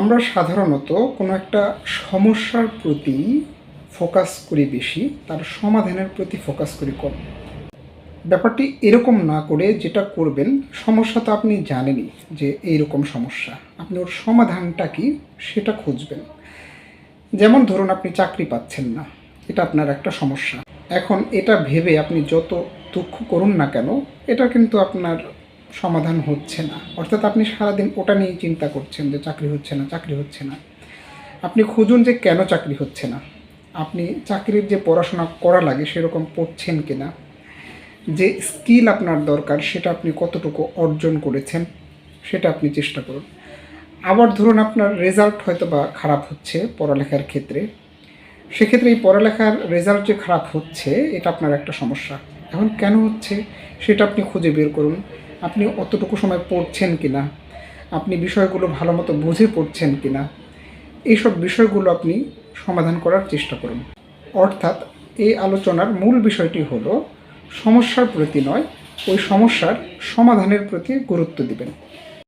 আমরা সাধারণত কোনো একটা সমস্যার প্রতি ফোকাস করি বেশি, তার সমাধানের প্রতি ফোকাস করি কম। ব্যাপারটি এরকম না করে যেটা করবেন, সমস্যা তো আপনি জানেনই যে এইরকম সমস্যা। আপনি ওর সমাধানটা কি সেটা খুঁজবেন। যেমন ধরুন আপনি চাকরি পাচ্ছেন না, এটা আপনার একটা সমস্যা। এখন এটা ভেবে আপনি যত দুঃখ করুন না কেন, এটা কিন্তু আপনার সমাধান হচ্ছে না। অর্থাৎ আপনি সারাদিন ওটা নিয়েই চিন্তা করছেন যে চাকরি হচ্ছে না, চাকরি হচ্ছে না। আপনি খুঁজুন যে কেন চাকরি হচ্ছে না। আপনি চাকরির যে পড়াশোনা করা লাগে সেরকম পড়ছেন কিনা। যে স্কিল আপনার দরকার সেটা আপনি কতটুকু অর্জন করেছেন সেটা আপনি চেষ্টা করুন। আবার ধরুন আপনার রেজাল্ট হয়তো বা খারাপ হচ্ছে পড়ালেখার ক্ষেত্রে। সেক্ষেত্রে এই পড়ালেখার রেজাল্ট যে খারাপ হচ্ছে, এটা আপনার একটা সমস্যা। এখন কেন হচ্ছে সেটা আপনি খুঁজে বের করুন। আপনি অতটুকু সময় পড়ছেন কিনা? আপনি বিষয়গুলো ভালো মতো বুঝে পড়ছেন কি না এইসব বিষয়গুলো আপনি সমাধান করার চেষ্টা করুন। অর্থাৎ এই আলোচনার মূল বিষয়টি হলো, সমস্যার প্রতি নয়, ওই সমস্যার সমাধানের প্রতি গুরুত্ব দিবেন।